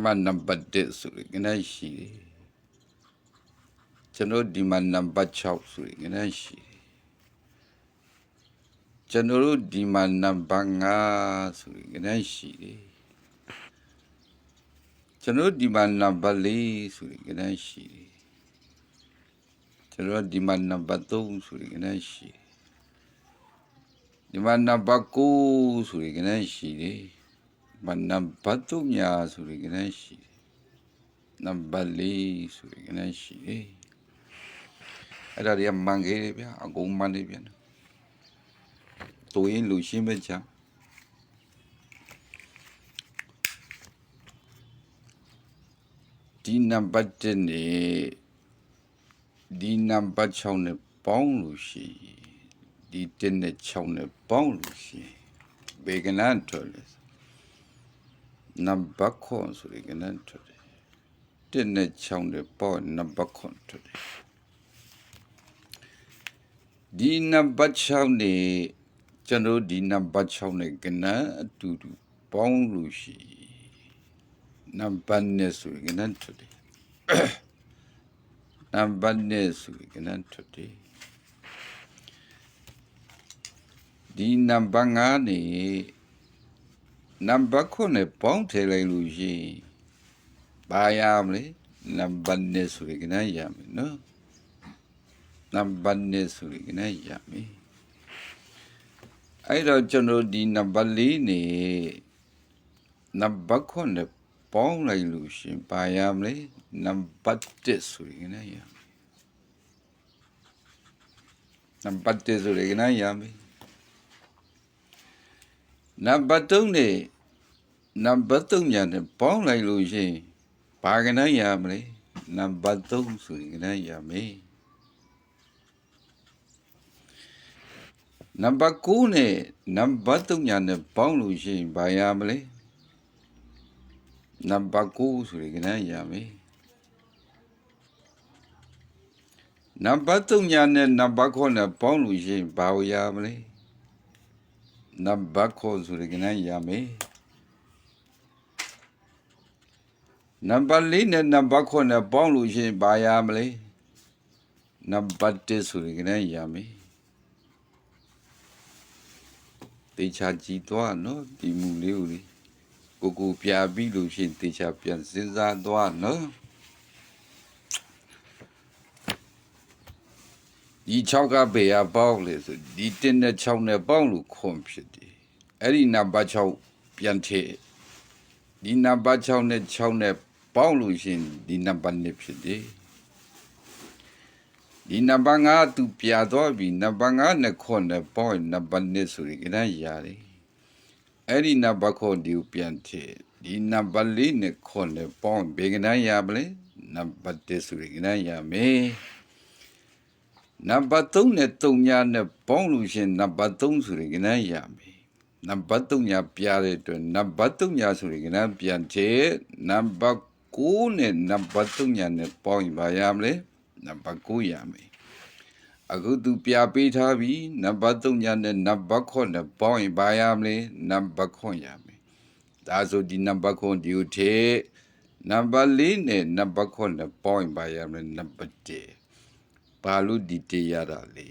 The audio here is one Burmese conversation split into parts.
အမှနံပါတ်1ဆိုရင်ကနရှိတယ်ကျွန်တော်ဒီမှာနံပါတ်6ဆိုရင်ကနရှိတယ်ကျွန်တော်တို့ဒီမှာနံပါတ်5ဆိုရင်ကနရှိတယ်ကျွန်တော်ဒီမှာနံပါတ်4ဆိုရင်ကနရှိတယ်ကျွန်တော်ဒီမှာနံပါတ်3ဆိုရင်ကနရှိတယ်ဒီမှာနံပါတ်9ဆိုရင်ကနရှိတယ် မနံပါတ်3ညာဆိုရင်ကနရှိတယ်နံပါတ်4ဆိုရင်ကနရှိတယ်အဲ့ဒါတွေကမှန်ခဲ့တယ်ဗျာအကုန်မှန်တယ်ဗျာတူရင်လူရှင်းပဲချာဒီနံပါတ်1နဲ့ဒီနံပါတ်6နဲ့ပေါင်းလို့ရှိရင်ဒီ1နဲ့6နဲ့ပေါင်းလို့ရှိရင်ဘေကနန်တော်လေ နံပါတ်ခွန်ဆိုရင်ကနန်တော်တယ်1နဲ့6နဲ့ပေါင်းနံပါတ်ခွန်တော်တယ်ဒီနံပါတ်6နဲ့ကျွန်တော်ဒီနံပါတ်6နဲ့ကနန်အတူတူပေါင်းလို့ရှိရင်နံပါတ်နဲ့ဆိုရင်ကနန်တော်တယ်နံပါတ်နဲ့ဆိုရင်ကနန်တော်တယ်ဒီနံပါတ်5နဲ့ နံပါတ်9နဲ့ပေါင်းထည့်လိုက်လို့ရှိရင်ဘာရမလဲနံပါတ်နဲ့ဆိုရင်ကနန်ရမယ်နော်နံပါတ်နဲ့ဆိုရင်ကနန်ရမယ်အဲ့တော့ကျွန်တော်ဒီနံပါတ်4နဲ့နံပါတ်9နဲ့ပေါင်းလိုက်လို့ရှရင်ပါရမလဲနံပါတ်1ဆိုရင်လည်းရမယ်နံပါတ်1ဆိုရင်လည်းရမယ် နံပါတ်3နဲ့နံပါတ်3ညာနဲ့ပေါင်းလိုက်လို့ရှရင်ဘာကနရမလဲနံပါတ်3ဆိုရင်လည်းရမယ်နံပါတ်9နဲ့နံပါတ်3ညာနဲ့ပေါင်းလို့ရှိရင်ဘာရမလဲနံပါတ်9ဆိုရင်ကနန်းရမယ်နံပါတ်3ညာနဲ့နံပါတ်9နဲ့ပေါင်းလို့ရှိရင်ဘာရမလဲ နံပါတ်9ဆိုရင်ကနန်းရမယ်နံပါတ်4နဲ့နံပါတ်9နဲ့ပေါင်းလို့ရှိရင်ဘာရမလဲနံပါတ်1ဆိုရင်ကနန်းရမယ်တေချာကြည့်တော့နော်ဒီမူလေးကိုလေကိုကိုပြပြီးလို့ရှိရင်တေချာပြန်စဉ်းစားသွားနော် ဒီ6ကဘေရပေါင်းလေဆိုဒီ1နဲ့6နဲ့ပေါင်းလို့ခွန်ဖြစ်တယ်အဲ့ဒီနံပါတ်6ပြန်ထည့်ဒီနံပါတ်6နဲ့6နဲ့ပေါင်းလို့ရှိရင်ဒီနံပါတ်2ဖြစ်တယ်ဒီနံပါတ်5သူပြသွားပြီနံပါတ်5နဲ့ခွန်နဲ့ပေါင်းနံပါတ်2ဆိုရင်ကလည်းရတယ်အဲ့ဒီနံပါတ်ခွန်ဒီကိုပြန်ထည့်ဒီနံပါတ်4နဲ့ခွန်နဲ့ပေါင်းဘေကနန်းရမလဲနံပါတ်1ဆိုရင်ကလည်းရမယ် နံပါတ်3နဲ့3ညာနဲ့ပေါင်းလို့ရှင်နံပါတ်3ဆိုရင်ကလည်းရမယ်နံပါတ်3ညာပြတဲ့အတွက်နံပါတ်3ညာဆိုရင်ကလည်းပြန်ထည့်နံပါတ်9နဲ့နံပါတ်3ညာနဲ့ပေါင်းရင်ပါရမလဲနံပါတ်9ရမယ်အခုသူပြပေးထားပြီနံပါတ်3ညာနဲ့နံပါတ်9နဲ့ပေါင်းရင်ပါရမလဲနံပါတ်9ရမယ်ဒါဆိုဒီနံပါတ်9ဒီကိုထည့်နံပါတ်4နဲ့နံပါတ်9နဲ့ပေါင်းရင်ပါရမလဲနံပါတ်1 ဘာလို့ဒီတရတာလဲ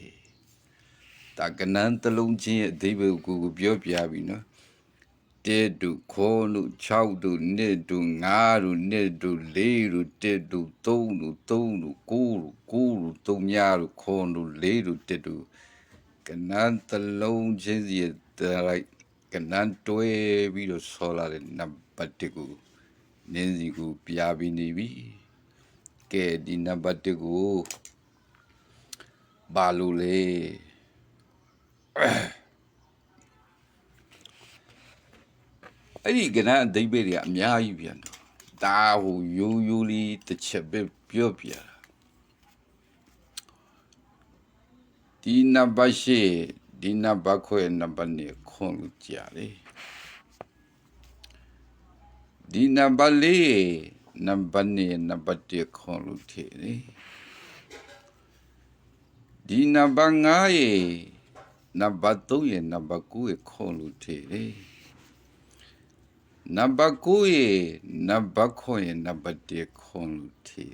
ဒါကနန်းတလုံးချင်းရဲ့အဓိပ္ပာယ်ကိုကိုပြောပြပြီနော်တေတုခေါ်လို့6တို့နှစ်တို့5တို့နှစ်တို့4တို့1တို့3တို့3တို့9တို့9တို့3ညတို့ခေါ်တို့4တို့1တို့ကနန်းတလုံးချင်းစီရဲ့တိုက်ကနန်းတွဲပြီးတော့ဆောလာတဲ့နံပါတ်1ကိုနင်းစီကိုပြပြီးနေပြီကဲဒီနံပါတ်1ကို ဘာလို့လဲအဲ့ဒီကဏ္ဍအသိပ္ပယ်တွေကအများကြီးပြန်တော့ဒါဟိုရိုးရိုးလေးတစ်ချက်ပဲပြောပြတာဒီနံပါတ်ရှိဒီနံပါတ်ခွဲနံပါတ်နဲ့ခွန်လို့ကြာလေဒီနံပါတ်လေးနံပါတ်နဲ့နံပါတ်1ခွန်လို့ထည့်လေ ဒီနံပါတ်9ရေနံပါတ်3ရေနံပါတ်9ရေခွန်လို့ထည့်လေနံပါတ်9ရေနံပါတ်9ရေနံပါတ်10ခွန်လို့ထည်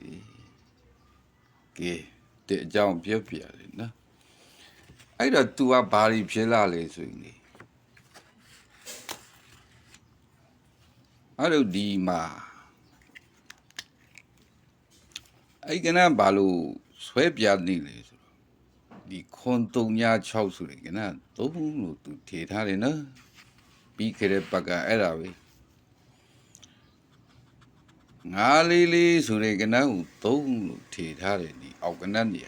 တယ်ကဲတဲ့အကြောင်းပြောပြတယ်နော်အဲ့တော့ तू ကဘာတွေဖြစ်လာလဲဆိုရင်လေအဲ့လိုဒီမှာအဲ့ကနဘာလို့ဆွဲပြနေလဲဆိုတော့ ဒီခွန်396ဆိုရင်ကန3လို့ तू ထည့်ထားတယ်နော်ပြီးခဲ့တဲ့ပတ်ကအဲ့ဒါပဲငါလေးလေးဆိုတဲ့ကနန်းကို3လို့ထည့်ထားတယ်ဒီအောက်ကနန်းနေရ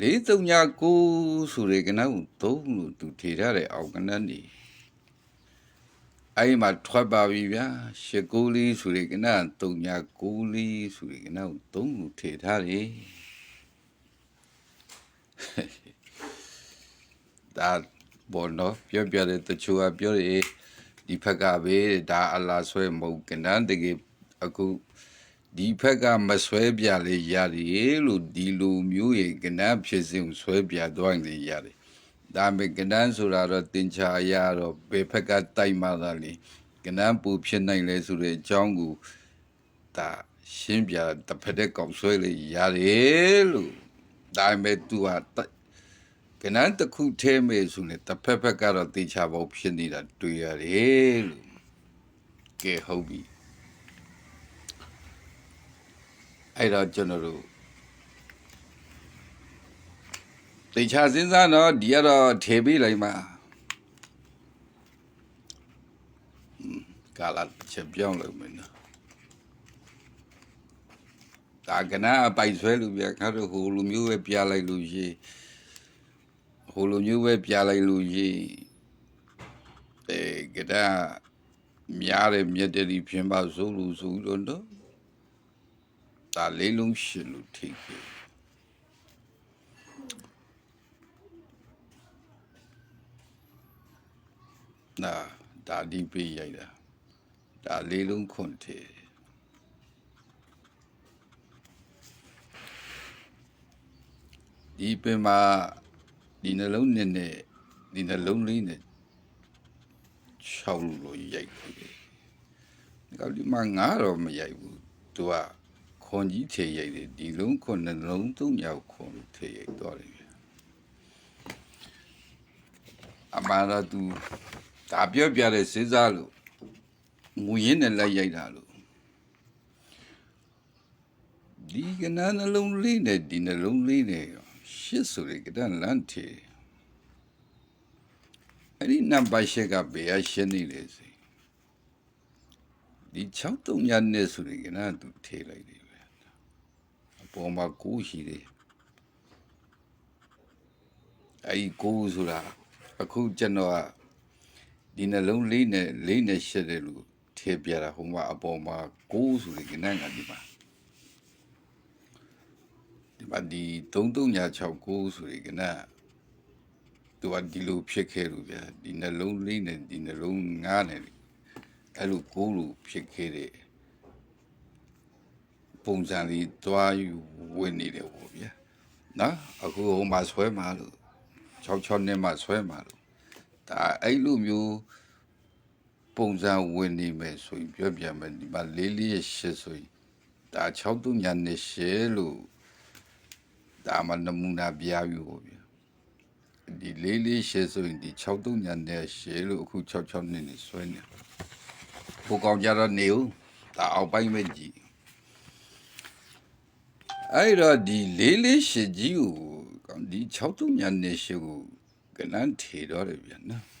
439ဆိုတဲ့ကနန်းကို3လို့ तू ထည့်ထားတယ်အောက်ကနန်းနေအဲ့ဒီမှာထွက်ပါပြီဗျာရှစ်ကိုလေးဆိုတဲ့ကနန်း39လေးဆိုတဲ့ကနန်းကို3လို့ထည့်ထားတယ် ဒါဘောနော်ပြောပြတဲ့တချို့ကပြောတယ်ဒီဖက်ကပဲဒါအလားဆွဲမဟုတ်ကနန်းတကယ်အခုဒီဖက်ကမဆွဲပြလေရတယ်လို့ဒီလိုမျိုးရဲ့ကနန်းဖြစ်စဉ်ကိုဆွဲပြသွားရင်လည်းရတယ်ဒါပေမဲ့ကနန်းဆိုတာတော့တင်ချာအရတော့ဘယ်ဖက်ကတိုက်မှသာလေကနန်းပူဖြစ်နိုင်လဲဆိုတဲ့အကြောင်းကိုဒါရှင်းပြတစ်ဖက်တည်းကောက်ဆွဲလေရတယ်လို့ ဒါပေမဲ့ तू ဟာတိုက်ကနန်းတစ်ခုထဲမဲ့ဆိုရင်တစ်ဖက်ဖက်ကတော့တေချာပေါဖြစ်နေတာတွေ့ရတယ်လို့ကဲဟုတ်ပြီအဲ့တော့ကျွန်တော်တို့တေချာစဉ်းစားတော့ဒီကတော့ထေပေးလိုက်မှာဟွန်းကာလာချက်ပြောင်းလို့မင်းနော် ဒါကနာအပိုက်ဆွဲလို့ပြခါတော့ဟိုလူမျိုးပဲပြလိုက်လို့ရှိဟိုလူမျိုးပဲပြလိုက်လို့ရှိအဲကဒါများတယ်မြတ်တယ်ဒီဖြစ်ပါစိုးလို့ဆိုလို့တော့ဒါလေးလုံးရှင်လို့ထိခဲ့နာဒါဒီပေးရိုက်တာဒါလေးလုံးခွန်ထေ ဒီပင်မှာဒီနှလုံးနဲ့နဲ့ဒီနှလုံးလေးနဲ့6လို့ရိုက်ခဲ့တယ်။ကောက်ဒီမှာငါတော့မရိုက်ဘူး။ तू ကခွန်ကြီးထေရိုက်တယ်ဒီလုံးခွန်နှလုံးသုံးယောက်ခွန်ထေရိုက်တော့တယ်ဗျာ။အမှန်တော့ तू ဒါပြောပြတဲ့စဉ်းစားလို့ငူရင်းနဲ့လိုက်ရိုက်တာလို့ဒီကနန်းနှလုံးလေးနဲ့ဒီနှလုံးလေးနဲ့ ရှစ်ဆိုရကတန်လန်ထေအဲ့ဒီနံပါတ်ရှစ်ကဘယ်အရှင်းနေလဲစီဒီ63ညနဲ့ဆိုရကနန်းသူထေလိုက်တယ်ပဲအပေါ်မှာကိုရှိတယ်အဲ့ဒီကိုဆိုတာအခုကျွန်တော်ကဒီနှလုံးလေးနဲ့လေးနဲ့ရှစ်တယ်လို့ထေပြတာဟိုမှာအပေါ်မှာကိုဆိုရကနန်းကဒီမှာ ဒီမှာဒီ3369ဆိုရကနန်းသူကဒီလိုဖြစ်ခဲ့လို့ဗျာဒီနှလုံးလေးနဲ့ဒီနှလုံးငါးနဲ့အဲ့လိုကိုလိုဖြစ်ခဲ့တဲ့ပုံစံလေးတွားယူဝင်နေတယ်ပေါ့ဗျာနော်အခုဟိုမှာဆွဲမှာလို့66နှစ်မှဆွဲမှာလို့ဒါအဲ့လိုမျိုးပုံစံဝင်နေမယ်ဆိုရင်ပြောပြမယ်ဒီမှာလေးလေးရဲ့ရှစ်ဆိုရင်ဒါ63ညနေရှစ်လို့ ဒါမှနမူနာပြယူပေါ့ဗျာဒီလေးလေးရှယ်ဆိုရင်ဒီ63ညနဲ့ရှယ်လို့အခု66နှစ်နေဆွဲနေဟိုကောင်ကြတော့နေဦးဒါအောင်ပိုင်းမဲ့ကြည့်အဲ့တော့ဒီလေးလေးရှယ်ကြီးကိုကောင်ဒီ63ညနဲ့ရှယ်ကိုကနန်းထေတော့တယ်ဗျာနော်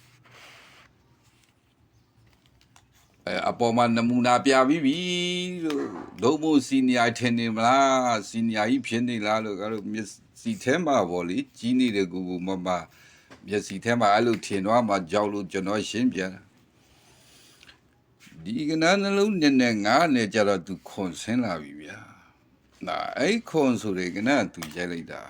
အဲအပေါ်မှာနမူနာပြပြီးပြီလို့လုံးမို့စီနီယာထင်နေမလားစီနီယာကြီးဖြစ်နေလားလို့ကတော့မျက်စီထဲမှာပေါ့လေကြီးနေတဲ့ကူကူမမမျက်စီထဲမှာအဲ့လိုထင်တော့မှကြောက်လို့ကျွန်တော်ရှင်းပြတာဒီကနန်းနှလုံးနဲ့နဲ့ငါနဲ့ကြတော့သူခွန်ဆင်းလာပြီဗျာနာအဲ့ခွန်ဆိုတဲ့ကနန်းသူရိုက်လိုက်တာ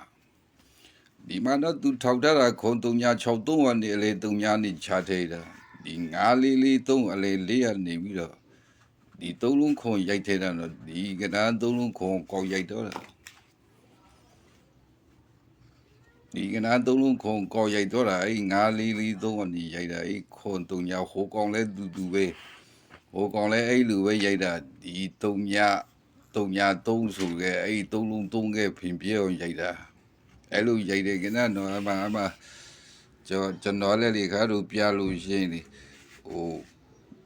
ဒီမှာတော့သူထောက်ထားတာခွန်363ဝနေအလေ3နေချထိတာ ဒီ9လေးလေး3အလေ4ရနေပြီးတော့ဒီသုံးလုံးခွန်ရိုက်ထဲတာတော့ဒီကနန်းသုံးလုံးခွန်ကောက်ရိုက်တော့တာဒီကနာသုံးလုံးခုံကော်ရိုက်တော့တာအဲ့ငါးလေးလေးသုံးအနေရိုက်တာအဲ့ခွန်တုံညာဟိုကောင်လဲတူတူပဲဟိုကောင်လဲအဲ့လူပဲရိုက်တာဒီတုံညာတုံညာသုံးဆိုခဲ့အဲ့သုံးလုံးသုံးခဲ့ဖင်ပြေအောင်ရိုက်တာအဲ့လိုရိုက်တယ်ကနာတော့အမအမကျွန်တော်ကျွန်တော်လည်းလေခါတို့ပြလို့ရှင်းလေ ဟို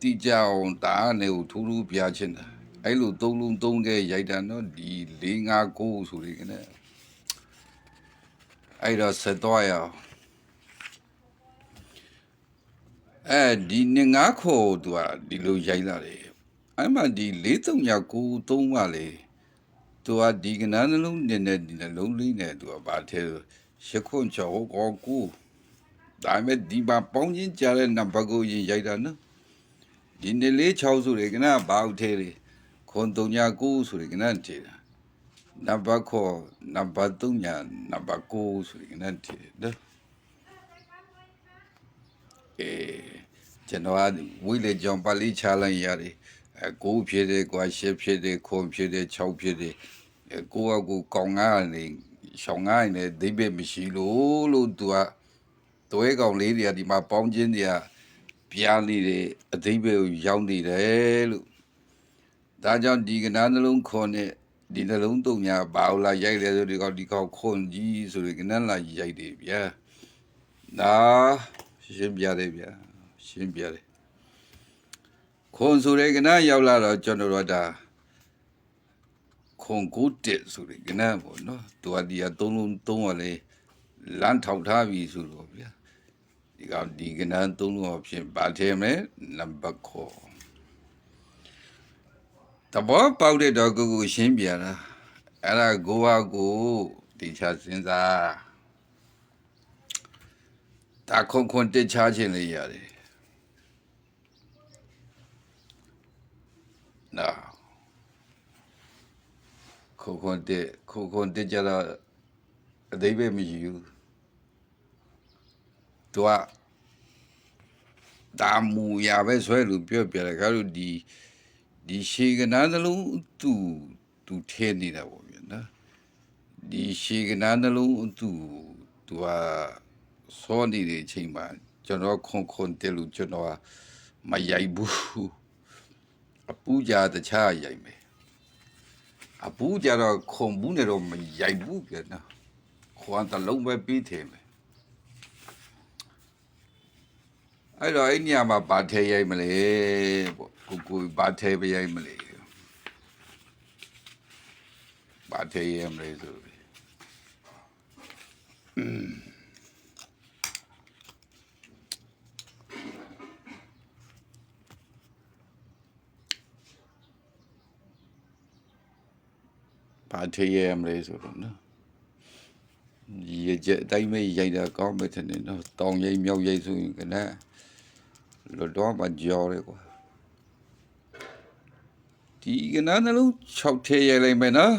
တိကြအောင်တာနဲ့ဟိုထူးထူးပြချင်တာအဲ့လိုသုံးလုံးသုံးခဲ့ရိုက်တာနော်ဒီ၄၅ကိုဆိုလေကနာအဲ့တော့ဆက်သွားရအောင်အဲဒီနေငါခေါ်သူကဒီလိုရိုက်လာတယ်အဲ့မှဒီ43ည9 3ပါလေသူကဒီကနန်းနှလုံးနေနဲ့ဒီနှလုံးလေးနဲ့သူကဗာထဲရှခွန်ချောကောကူ ဒါမဲ့ဒီပါပေါင်းချင်းကြားတဲ့နံပါတ်ကိုရင်ရိုက်တာနော်ဒီနေလေး6ဆိုတယ်ကနဘာဦးထဲလေခွန်3ည9ဆိုတယ်ကနထဲတာနံပါတ်ခေါ်နံပါတ်3ညာနံပါတ်9ဆိုရင်လည်းတည်တယ်အဲကျွန်တော်ကဝိလေကြောင့်ပါဠိချလိုက်ရတယ်အဲ9ဖြစ်တယ်ကွာ10ဖြစ်တယ်ခွန်ဖြစ်တယ်6ဖြစ်တယ်အဲကိုကကိုကောင်းငါနေရှောင်းငါနေဒိဗေမရှိလို့လို့သူက တွဲကောင်လေးတွေကဒီမှာပေါင်းချင်းတွေကပြားနေတယ်အသိဘေကိုရောက်နေတယ်လို့ဒါကြောင့်ဒီကနာနှလုံးခွန်နဲ့ဒီနှလုံးတုံညာဘာလို့လာရိုက်လဲဆိုဒီကောင်ဒီကောင်ခွန်ကြီးဆိုရင်ကနန်းလာရိုက်တယ်ဗျာနာရှင်းပြတယ်ဗျာရှင်းပြတယ်ခွန်ဆိုတဲ့ကနန်းရောက်လာတော့ကျွန်တော်တို့ဒါခွန်ကိုတက်ဆိုတဲ့ကနန်းပေါ့နော်သူကဒီကသုံးလုံးသုံးရလဲလမ်းထောက်ထားပြီဆိုတော့ဗျာ ဒီကောင်ဒီကနန်းသုံးလုံးအဖြစ်ဗာထဲမဲ့နံပါတ်ခေါ်တဘောပေါက်တဲ့တော့ကိုကိုရှင်းပြတာအဲ့ဒါကိုဟာကိုတိချစဉ်းစားဒါခုံခွန်တက်ချခြင်းလေးရတယ်နာခုံခွန်တက်ခုံခွန်တက်ကြတော့အသေးပဲမရှိဘူး သူကဒါမူရပဲဆွဲလို့ပြောပြတယ်ခါလို့ဒီဒီရှေကနာနှလုံးသူသူထဲနေတာပေါ့ဗျာနော်ဒီရှေကနာနှလုံးသူသူကစောနေတဲ့အချိန်မှာကျွန်တော်ခွန်ခွန်တယ်လို့ကျွန်တော်ကမရိုက်ဘူးအပူကြတခြားရိုက်မယ်အပူကြတော့ခွန်ဘူးနေတော့မရိုက်ဘူးဗျာနော်ခွန်တလုံးပဲပြီးတယ်မယ် အဲ့တော့အဲ့ညမှာဘာထဲရိုက်မလဲပေါ့ကိုကိုဘာထဲပဲရိုက်မလဲဘာထဲရိုက်မလဲဆိုပြီးဘာထဲရိုက်မလဲဆိုတော့နော်ရကြအတိုင်းပဲရိုက်တာကောင်းမယ်ထင်တယ်နော်တောင်ရိပ်မြောက်ရိပ်ဆိုရင်ကလည်း လွတ်တော့မကြော်ရဲကွာဒီကနန်းနှလုံး6ထဲရိုက်လိုက်မယ်နော်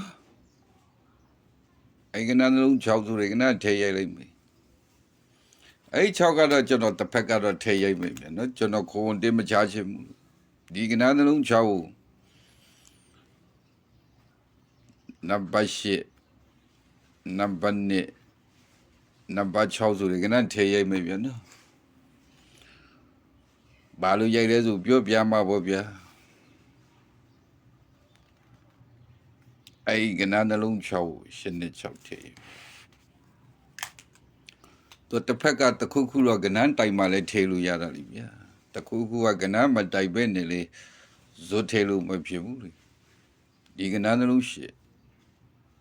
အဲ့ကနန်းနှလုံး6ဆိုရင်ကနန်းထဲရိုက်လိုက်မယ်အဲ့6ကတော့ကျွန်တော်တစ်ဖက်ကတော့ထဲရိုက်မယ်ဗျနော်ကျွန်တော်ခုံတင်းမချချင်ဘူးဒီကနန်းနှလုံး6ကိုနံပါတ်8နံပါတ်1နံပါတ်6ဆိုရင်ကနန်းထဲရိုက်မယ်ဗျနော် ဘာလို့ရိုက်လဲဆိုပြောပြမှာပေါ့ဗျာအဲ့ဒီကနန်းနှလုံး6ရှင်းနေ6ထဲတော့တစ်ဖက်ကတစ်ခုခုတော့ကနန်းတိုင်မှလည်းထေလို့ရတာလीဗျာတစ်ခုခုကကနန်းမတိုင်ပဲနေလေဇွတ်ထေလို့မဖြစ်ဘူးလေဒီကနန်းနှလုံးရှင်း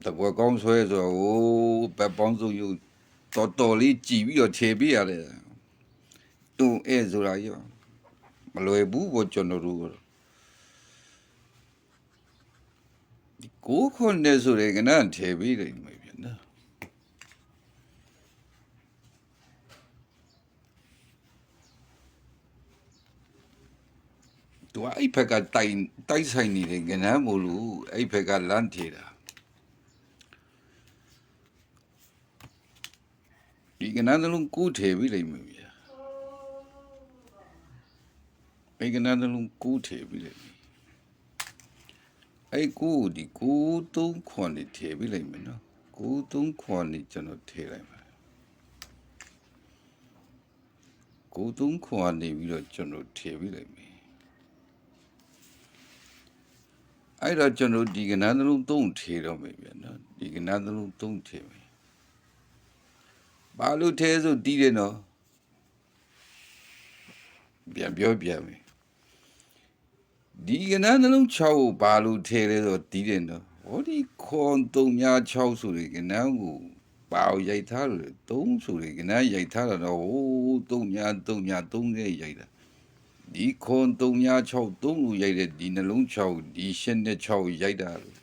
တကွကောင်းဆွဲဆိုဟိုဘက်ပေါင်းစုံယူတော်တော်လေးကြည်ပြီးတော့ထေပြရတယ်တူအဲဆိုတာရော မလွယ်ဘူးဘောကျွန်တော်တို့ဒီကိုခွန်နေဆိုရင်ကနန်းထေပြီးတယ်မြေပြန်နော်သူကအဲ့ဖက်ကတိုင်တိုက်ဆိုင်နေတယ်ကနန်းမို့လို့အဲ့ဖက်ကလမ်းထေတာဒီကနန်းလုံးကိုထေပြီးလိမ့်မယ် ဗျာအဲ့ကနန်းလုံးကိုထေပြီးလိမ့်မယ်အဲ့ကိုဒီကိုသုံးခွန်နေထေပြီးလိမ့်မယ်နော်ကိုသုံးခွန်နေကျွန်တော်ထေလိုက်မယ်ကိုသုံးခွန်ကနေပြီးတော့ကျွန်တော်ထည့်ပြီးလိုက်မယ်အဲ့တော့ကျွန်တော်ဒီကဏ္ဍသလုံးသုံးထည့်တော့မယ်ဗျာနော်ဒီကဏ္ဍသလုံးသုံးထည့်မယ်ဘာလို့ထည့်ဆိုတီးတယ်နော်ပြန်ပြောပြန်မယ် ဒီကဏ္ဍသလုံး6ကိုဘာလို့ထည့်လဲဆိုတီးတယ်နော်ဟောဒီခွန်306ဆိုတဲ့ကဏ္ဍကိုဘာကိုရိုက်ထားလို့3ဆိုတဲ့ကဏ္ဍရိုက်ထားတာတော့ဟို3 3 3 3နဲ့ရိုက်တာဒီခွန်306 3လူရိုက်တဲ့ဒီနှလုံး6ဒီရှင်းနဲ့6ရိုက်တာလို့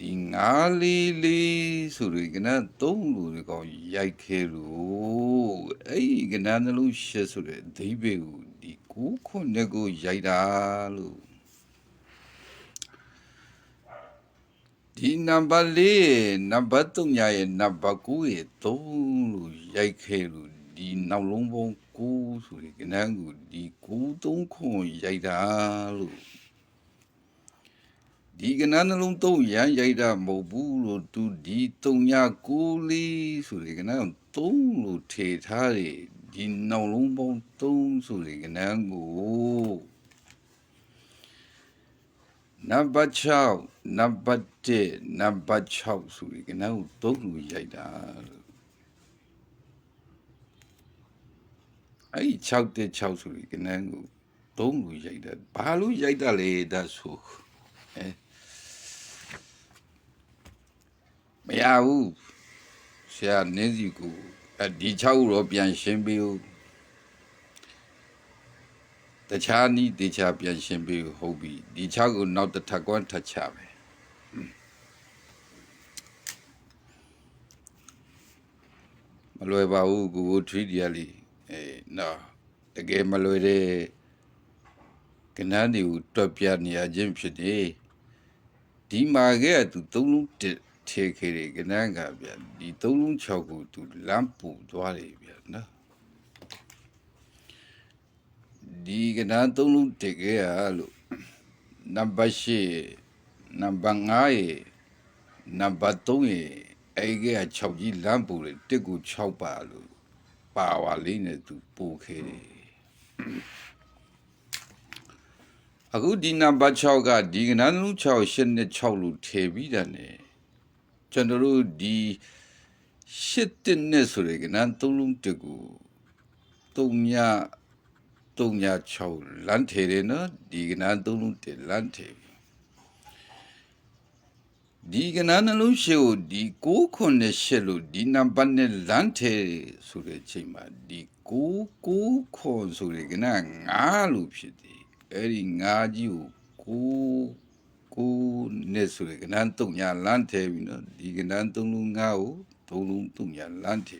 ဒီငါးလေးလေးဆိုရယ်ကန3လူတွေကောင်ရိုက်ခဲလို့အဲ့ဒီကနနှလုံးရှစ်ဆိုတဲ့အဓိပ္ပာယ်ကိုဒီ ကိုခွန်နဲ့ကိုရိုက်တာလို့ဒီနံပါတ်၄နံပါတ်3ရဲ့နံပါတ်9ရဲ့3လို့ရိုက်ခဲလို့ဒီနောက်လုံးပေါင်း9ဆိုတဲ့ကနန်းကိုဒီ9 3ခွန်ရိုက်တာလို့ဒီကနန်းနှလုံးသုံးရန်ရိုက်တာမဟုတ်ဘူးလို့သူဒီ3ည9လေးဆိုတဲ့ကနန်း3လို့ထေထားတယ် ဒီနောက်လုံးပေါင်း3ဆိုတဲ့ကနန်းကိုနံပါတ်6နံပါတ်1နံပါတ်6ဆိုတဲ့ကနန်းကို3လို့ရိုက်တာလို့အဲ့ဒီ6တဲ့6ဆိုပြီးကနန်းကိုသုံးလူရိုက်တာဘာလို့ရိုက်တာလဲဒါဆိုအဲမရဘူးဆရာနင်းစီကို အဒီ6ကိုတော့ပြန်ရှင်းပေးဦးတခြားနီးတခြားပြန်ရှင်းပေးဦးဟုတ်ပြီဒီ6ကိုနောက်တစ်ထပ်ကွန်းထပ်ချမယ်မလွယ်ပါဘူးကိုကိုထွေးဒီရလီအေးနော်တကယ်မလွယ်တဲ့ကနန်းတွေကိုတွက်ပြနေရခြင်းဖြစ်တယ်ဒီမှာကဲသူသုံးလုံးတစ် ထေခေတယ်ကနန်းကဗျဒီသုံးလုံး6ကိုသူလမ်းပူသွားတယ်ဗျနော်ဒီကနန်းသုံးလုံးတစ်ခဲ့ရလို့နံပါတ်8နံပါတ်9ရေနံပါတ်3ရေအဲ့က6ကြီးလမ်းပူတယ်တစ်ကို6ပါလို့ပါဝါလေးနဲ့သူပို့ခဲ့တယ်အခုဒီနံပါတ်6ကဒီကနန်းလုံး6 8နဲ့6လို့ထည့်ပြီးတယ်နဲ့ ကျွန်တော်တို့ဒီ8တက်နဲ့ဆိုရယ်ကနန်း3လုံးတက်ကို3ည3ည6လမ်းထည့်တယ်နော်ဒီကနန်း3လုံးတက်လမ်းထည့်ပြီဒီကနန်းနှလုံးရှိကိုဒီ6ခွန်နဲ့ရှစ်လို့ဒီနံပါတ်နဲ့လမ်းထဲဆိုတဲ့ချိန်မှာဒီ6 6ခွန်ဆိုတဲ့ကနန်း9လို့ဖြစ်တယ်အဲ့ဒီ9ကြီးကို 6 9နဲ့ဆိုတဲ့ကနန်း3ညာလမ်းထဲပြီနော်ဒီကနန်း3လုံး9ကို3လုံး3ညာလမ်းထဲ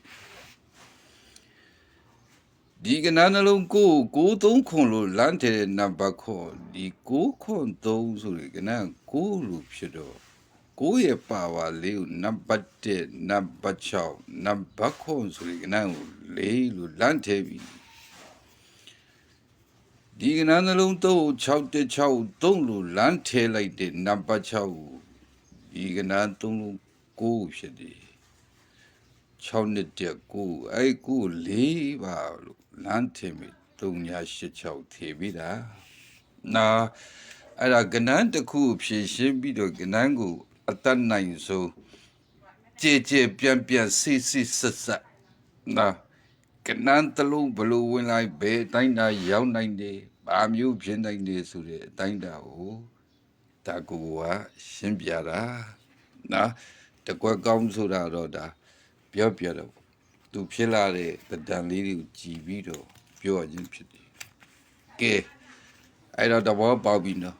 ဒီကနန်းနှလုံးကိုကို3ခွန်လို့လမ်းထဲတဲ့နံပါတ်ခွန်ဒီ6ခွန်3ဆိုတဲ့ကနန်း9လို့ဖြစ်တော့ကိုယ့်ရဲ့ပါဝါလေးကိုနံပါတ်1နံပါတ်6နံပါတ်9ဆိုတဲ့ကဏ္ဍကိုလေးလို့လမ်းထဲပြီ ဒီကဏ္ဍနှလုံးသုံး6 6 3လို့လမ်းထဲလိုက်တဲ့နံပါတ်6ကိုဒီကဏ္ဍ3လို့9ဖြစ်တယ်6နှစ်တက်9အဲ့9ကို4ပါလို့လမ်းထဲမိ3ညာ8 6ထေပြီးတာနာအဲ့ဒါကဏ္ဍတစ်ခုဖြည့်ရှင်းပြီးတော့ကဏ္ဍကိုအတတ်နိုင်ဆုံးကြည်ကြည်ပြန့်ပြန့်စိစိဆက်ဆက်နာ ကနန်းတလုံးဘလို့ဝင်လိုက်ဘယ်အတိုင်းတာရောက်နိုင်တယ်ဘာမျိုးဖြစ်နိုင်တယ်ဆိုတဲ့အတိုင်းတာကိုဒါကိုကရှင်းပြတာနော်တကွက်ကောင်းဆိုတာတော့ဒါပြောပြတော့သူဖြစ်လာတဲ့တံလေးတွေကိုကြည်ပြီးတော့ပြောရခြင်းဖြစ်တယ်ကဲအဲ့တော့တဘောပေါက်ပြီနော်